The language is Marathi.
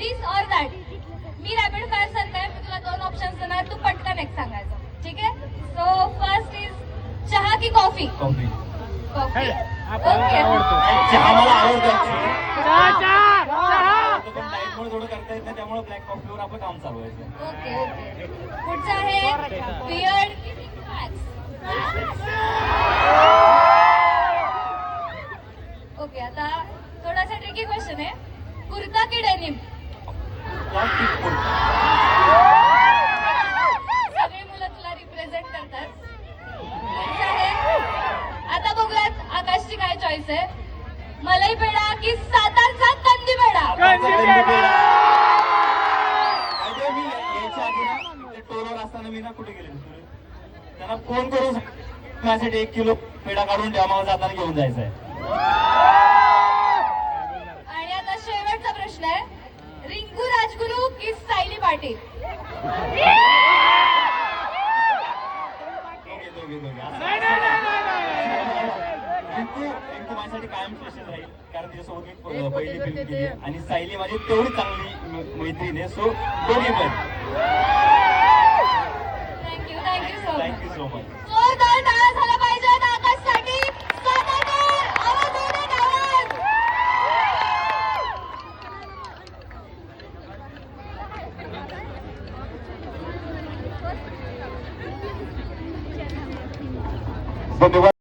दिस ऑर दॅट मी रॅपिड फायर सांगताय मी तुला दोन ऑप्शन देणार तू पटकन एक सांगायचं. ठीक आहे? सो फर्स्ट इज चहा की कॉफी कॉफी ओके चहा ओके पुढचं आहे बियर्ड ओके आता थोडासा ट्रिकी क्वेश्चन आहे. कुर्ता की डेनिम सगळी मुलं तुला रिप्रेझेंट करतात आता बघूयात आकाशची काय चॉईस आहे. मलाई पेढा की सातारचा कंदी पेढा असताना मी ना कुठे गेले त्यांना फोन करून माझ्यासाठी एक किलो पेढा काढून ठेवा मला जाताना घेऊन जायचं आहे आणि आता शेवटचा प्रश्न आहे रिंकू राजगुरू की सायली पाटील. माझ्यासाठी कायम स्पेशल राहील कारण तिच्यासोबत मी प- पहिली फिल्म केली. आणि सायली माझी तेवढी चांगली मैत्रीण आहे. सो दोन्ही पण. Thank you thank you so much donde va